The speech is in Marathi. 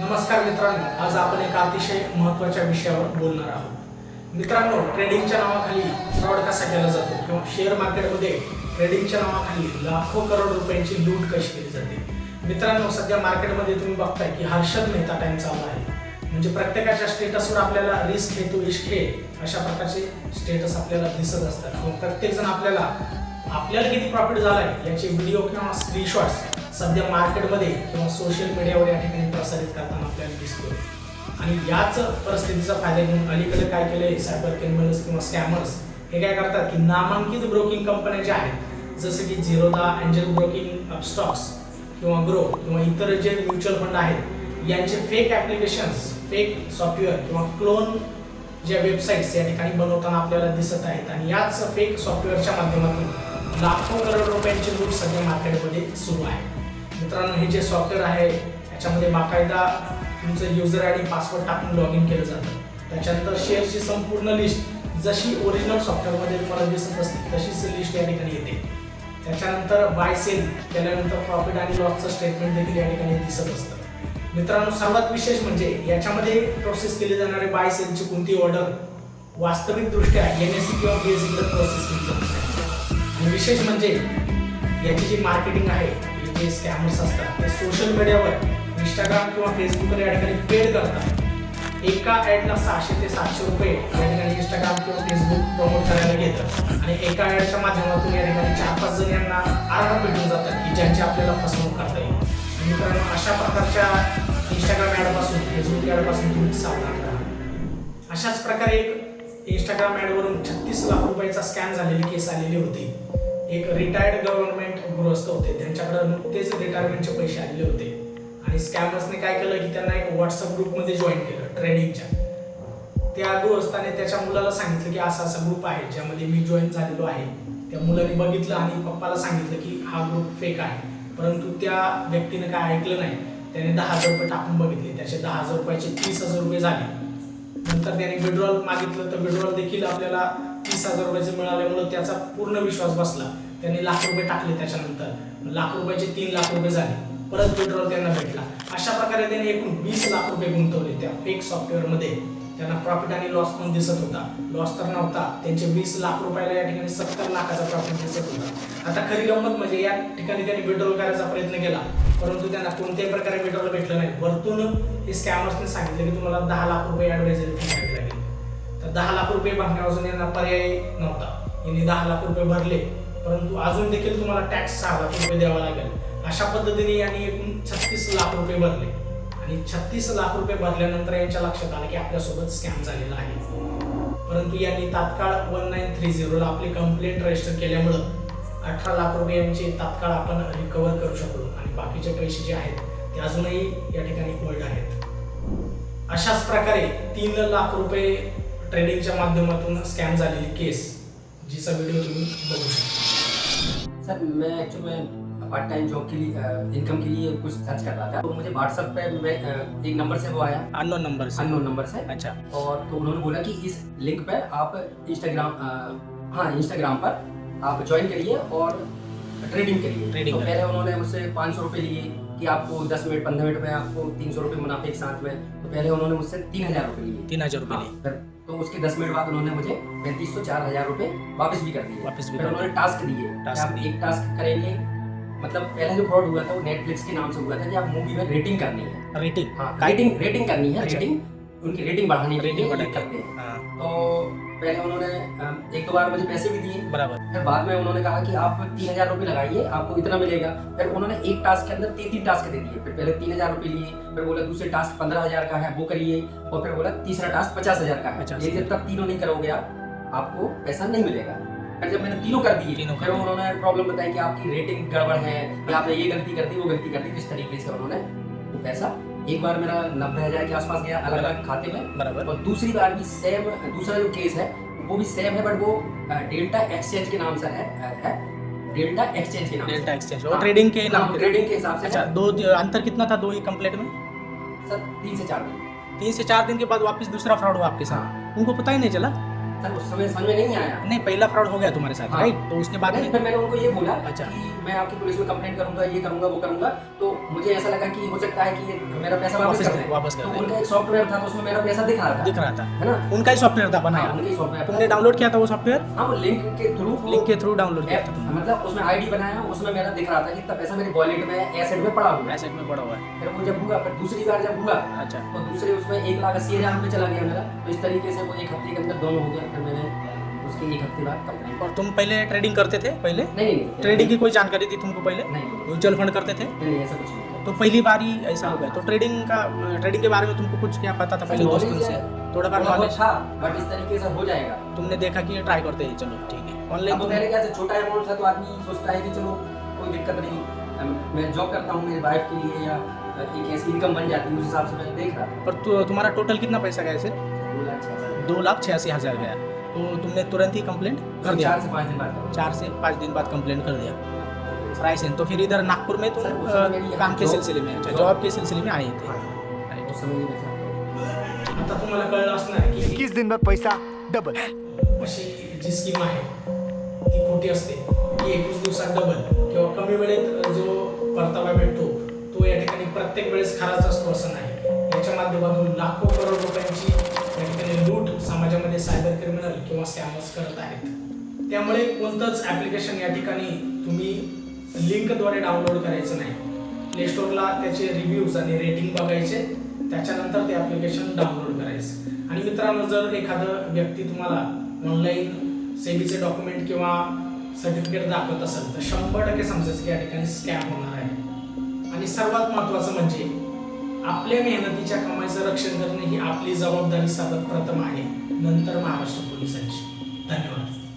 नमस्कार मित्रांनो आज आपण एका अतिशय महत्त्वाच्या विषयावर बोलणार आहोत. मित्रांनो ट्रेडिंगच्या नावाखाली फ्रॉड कसा केला जातो किंवा शेअर मार्केटमध्ये ट्रेडिंगच्या नावाखाली लाखो करोड रुपयांची लूट कशी केली जाते? मित्रांनो सध्या मार्केटमध्ये तुम्ही बघताय की हर्षद मेहता टाइम चालू आहे. म्हणजे प्रत्येकाच्या स्टेटसवर आपल्याला रिस्क हे तू इश्क हे अशा प्रकारचे स्टेटस आपल्याला दिसत असतात. मग प्रत्येक जण आपल्याला आपल्याला किती प्रॉफिट झालाय याचे व्हिडिओ किंवा स्क्रीनशॉट्स सध्या मार्केटमध्ये किंवा सोशल मीडियावर या ठिकाणी प्रसारित करताना आपल्याला दिसतो आणि याच परिस्थितीचा फायदा घेऊन अलीकडे काय केलंय? सायबर क्रिमिनल्स किंवा स्कॅमर्स हे काय करतात की नामांकित ब्रोकिंग कंपन्या ज्या आहेत जसं की झिरोदा अँजल ब्रोकिंग अपस्टॉक्स किंवा ग्रो किंवा इतर जे म्युच्युअल फंड आहेत यांचे फेक ॲप्लिकेशन्स फेक सॉफ्टवेअर किंवा क्लोन ज्या वेबसाईट्स या ठिकाणी बनवताना आपल्याला दिसत आहेत. आणि याच फेक सॉफ्टवेअरच्या माध्यमातून लाखो करोड रुपयांची लूट सध्या मार्केटमध्ये सुरू आहे. मित्रांनो हे जे सॉफ्टवेअर आहे याच्यामध्ये बाकायदा तुमचं युजर आय डी पासवर्ड टाकून लॉग इन केलं जातं. त्याच्यानंतर शेअरची संपूर्ण लिस्ट जशी ओरिजिनल सॉफ्टवेअरमध्ये तुम्हाला दिसत असते तशीच लिस्ट या ठिकाणी येते. त्याच्यानंतर बाय सेल केल्यानंतर प्रॉफिट आणि लॉसचं स्टेटमेंट देखील या ठिकाणी दिसत असतं. मित्रांनो सर्वात विशेष म्हणजे याच्यामध्ये प्रोसेस केली जाणारे बाय सेलची कोणती ऑर्डर वास्तविकदृष्ट्या एन एस सी किंवा बी एस सी प्रोसेस केली जाते. आणि विशेष म्हणजे याची जी मार्केटिंग आहे जे स्कॅमर्स असतात. ते सोशल मीडियावर इंस्टाग्राम किंवा फेसबुकवर या ठिकाणी पेड करतात. एका ॲडला सहाशे ते सातशे रुपये या ठिकाणी इंस्टाग्राम किंवा फेसबुक प्रमोट करायला घेतं आणि एका ॲडच्या माध्यमातून या ठिकाणी चार पाच जण यांना आराम भेटून जातात की ज्यांची आपल्याला फसवणूक करता येईल. मित्रांनो अशा प्रकारच्या इंस्टाग्राम ॲडपासून फेसबुक ॲडपासून तुम्ही सावधान राहा. अशाच प्रकारे एक इंस्टाग्राम ॲडवरून छत्तीस लाख रुपयाचा स्कॅम झालेली केस आलेली होती. एक रिटायर्ड गव्हर्नमेंट गृहस्थ होते. त्यांच्याकडे नुकतेच रिटायरमेंटचे पैसे आलेले होते. आणि स्कॅमर्सने काय केलं की त्यांना एक व्हॉट्सअप ग्रुपमध्ये जॉईन केलं ट्रेडिंगच्या त्या गृहस्थाने त्याच्या मुलाला सांगितलं की असा असा ग्रुप आहे ज्यामध्ये मी जॉईन झालेलो आहे. त्या मुलाने बघितलं आणि पप्पाला सांगितलं की हा ग्रुप फेक आहे. परंतु त्या व्यक्तीने काय ऐकलं नाही. त्याने दहा हजार रुपये टाकून बघितले. त्याचे दहा हजार रुपयाचे तीस हजार रुपये झाले. नंतर त्याने विड्रॉल मागितलं. तर विड्रॉल देखील आपल्याला तीस हजार रुपयाचे मिळाल्यामुळे त्याचा पूर्ण विश्वास बसला. त्यांनी लाख रुपये टाकले त्याच्यानंतर. लाख रुपयाचे तीन लाख रुपये झाले. परत विड्रॉल त्यांना भेटला. अशा प्रकारे त्यांनी एकूण वीस लाख रुपये गुंतवले त्या फेक सॉफ्टवेअरमध्ये त्यांना प्रॉफिट आणि लॉस पण दिसत होता. लॉस तर नव्हता. त्यांचे वीस लाख रुपयाला या ठिकाणी सत्तर लाखाचा प्रॉफिट दिसत होता. आता खरी गंमत म्हणजे या ठिकाणी त्यांनी विड्रॉल करायचा प्रयत्न केला. परंतु त्यांना कोणत्याही प्रकारे विड्रॉल भेटलं नाही. वरतून हे स्कॅमर्सने सांगितलं की तुम्हाला दहा लाख रुपये ॲडवायझरी फी लागेल. तर दहा लाख रुपये भरण्यापासून यांना पर्याय नव्हता. यांनी दहा लाख रुपये भरले परंतु अजून देखील तुम्हाला टॅक्स सहा लाख रुपये द्यावा लागेल. अशा पद्धतीने यांनी एकूण छत्तीस लाख रुपये भरले. आणि छत्तीस लाख रुपये भरल्यानंतर यांच्या लक्षात आलं की आपल्यासोबत स्कॅम झालेला आहे. परंतु यांनी तात्काळ वन नाईन थ्री झिरोला आपली कंप्लेंट रजिस्टर केल्यामुळं अठरा लाख रुपये यांचे तात्काळ आपण रिकवर करू शकलो. आणि बाकीचे पैसे जे आहेत ते अजूनही या ठिकाणी होल्ड आहेत. अशाच प्रकारे तीन लाख रुपये ट्रेडिंगच्या माध्यमातून स्कॅम झालेली केस जिचा व्हिडिओ तुम्ही बघू शकता. सर मैं एक्चुअली मैं पार्ट टाइम जॉब के लिए इनकम के लिए कुछ सर्च कर रहा था। तो मुझे व्हाट्सएप पे मैं अ, एक नंबर से वो आया। अननोन नंबर से। अननोन नंबर से। अच्छा। और तो उन्होंने बोला कि इस लिंक पे आप इंस्टाग्राम हाँ इंस्टाग्राम पर आप ज्वाइन करिए और ट्रेडिंग करिए। Trading तो। पहले उन्होंने मुझसे पाँच सौ रुपये लिए कि आपको दस मिनट पंद्रह मिनट में आपको तीन सौ रुपये मुनाफे एक साथ में तो पहले उन्होंने मुझसे तीन हजार रुपये लिए। तीन हजार रुपये लिए। तो उसके दस मिनट बाद उन्होंने मुझे पैंतीस सौ चार हज़ार रुपये वापस भी कर दिए। वापस भी उन्होंने टास्क दिए। टास्क आप एक टास्क करेंगे मतलब पहले जो फ्रॉड हुआ था वो नेटफ्लिक्स के नाम से हुआ था कि आप मूवी में रेटिंग करनी है। रेटिंग हाँ रेटिंग रेटिंग करनी है अच्छा। रेटिंग उनकी रेटिंग बढ़ानी रेटिंग रेटिंग करते हैं। हाँ। तो पहले उन्होंने एक दो बार मुझे पैसे भी दिए। बराबर। फिर बाद में उन्होंने कहा कि आप तीन हज़ार रुपये लगाइए आपको इतना मिलेगा। फिर उन्होंने एक टास्क के अंदर तीन तीन टास्क दे दिए। फिर पहले तीन हज़ार रुपये लिए फिर बोला दूसरे टास्क पंद्रह हज़ार का है वो करिए और फिर बोला तीसरा टास्क पचास हज़ार का है। ये जब तक तीनों नहीं करोगे आप आपको पैसा नहीं मिलेगा। फिर जब मैंने तीनों कर दिए तीनों फिर उन्होंने प्रॉब्लम बताई कि आपकी रेटिंग गड़बड़ है या आपने ये गलती कर दी वो गलती कर दी इस तरीके से उन्होंने वो पैसा एक बार मेरा नब्बे हज़ार के आसपास गया अलग अलग खाते में। बराबर। और दूसरी बार भी सेम दूसरा जो केस है वो भी सेम है बट वो डेल्टा एक्सचेंज के नाम से है है डेल्टा एक्सचेंज के नाम डेल्टा एक्सचेंज हाँ, और ट्रेडिंग के नाम ट्रेडिंग के हिसाब से अच्छा दो अंतर कितना था दो ही कंप्लेंट में? सर तीन से चार दिन। तीन से चार दिन के बाद वापस दूसरा फ्रॉड हुआ आपके साथ। हाँ। उनको पता ही नहीं चला? उस समय समझ में नहीं आया। नहीं पहला फ्रॉड हो गया तुम्हारे साथ हाँ। राइट तो उसके बाद नहीं, फिर मैंने उनको ये बोला अच्छा। कि मैं आपकी पुलिस में कंप्लेंट करूँगा ये करूँगा वो करूँगा। तो मुझे ऐसा लगा कि हो सकता है कि ये मेरा पैसा वापस वापस कर कर- वापस कर तो उनका एक सॉफ्टवेयर था तो उसमें मेरा पैसा दिख रहा था। दिख रहा था। है ना? उनका ही सॉफ्टवेयर था हाँ, बनाया उनका ही सॉफ्टवेयर तुमने डाउनलोड किया था वो सॉफ्टवेयर हाँ वो लिंक के थ्रू लिंक के थ्रू डाउनलोड किया था मतलब उसमें आईडी बनाया उसमें मेरा दिख रहा था कि इतना पैसा मेरे वॉलेट में एसेट में पड़ा हुआ है। एसेट में पड़ा हुआ है। फिर वो जब हुआ फिर दूसरी बार जब हुआ अच्छा। तो दूसरे उसमें एक लाख अस्सी हज़ार रुपये चला गया मेरा। तो इस तरीके से वो एक हफ़्ते के अंदर दोनों हो गया। फिर मैंने उसके एक हफ़्ते बाद कंप्लेंट और तुम पहले ट्रेडिंग करते थे पहले? नहीं नहीं नहीं। ट्रेडिंग की कोई जानकारी थी तुमको पहले? नहीं म्यूचुअल फंड करते थे? नहीं, ऐसा कुछ नहीं। तो पहली बार ही ऐसा हो गया। तो ट्रेडिंग का ट्रेडिंग के बारे में तुमको कुछ क्या पता था पहले दोस्तों से? थोड़ा बार नॉलेज था बट इस तरीके से हो जाएगा। तुमने देखा कि ट्राई करते हैं चलो ठीक है। ऑनलाइन तो पहले क्या छोटा अमाउंट था तो आदमी सोचता है कि चलो कोई दिक्कत नहीं। मैं जॉब करता हूँ मेरी वाइफ के लिए या एक ऐसी इनकम बन जाती है उस हिसाब से मैं देख रहा था। पर तु- तुम्हारा टोटल कितना पैसा गया ऐसे? दो लाख छियासी हजार गया तो तुमने तुरंत ही कंप्लेंट कर दिया. चार से पाँच दिन बाद। चार से पाँच दिन बाद कंप्लेंट कर दिया. प्राइस है. तो फिर इधर नागपुर में मेरी काम के सिलसिले में अच्छा जॉब- के सिलसिले में आए थे। आता तुम्हाला कळलं असणार की इक्कीस दिन में पैसा डबल अशी जी स्कीम आहे ती खोटी असते. की एकवीस दिवसात डबल किंवा कमी वेळेत जो परतावा भेटतो तो या ठिकाणी प्रत्येक वेळेस खराच असतो असं नाही. माध्यमातून लाखो करोड रुपयांची या ठिकाणी लूट समाजामध्ये सायबर क्रिमिनल किंवा स्कॅमर्स करत आहेत. त्यामुळे कोणतंच ॲप्लिकेशन या ठिकाणी तुम्ही लिंकद्वारे डाउनलोड करायचं नाही. प्ले स्टोरला त्याचे रिव्ह्यूज आणि रेटिंग बघायचे त्याच्यानंतर ते ॲप्लिकेशन डाउनलोड करायचं. आणि मित्रांनो जर एखादं व्यक्ती तुम्हाला ऑनलाईन सेबीचे डॉक्युमेंट किंवा सर्टिफिकेट दाखवत असेल तर शंभर टक्के समजायचं की या ठिकाणी स्कॅम होणार आहे. आणि सर्वात महत्त्वाचं म्हणजे आपल्या मेहनतीच्या कमाईचं रक्षण करणे ही आपली जबाबदारी सर्वात प्रथम आहे. नंतर महाराष्ट्र पोलिसांची. धन्यवाद.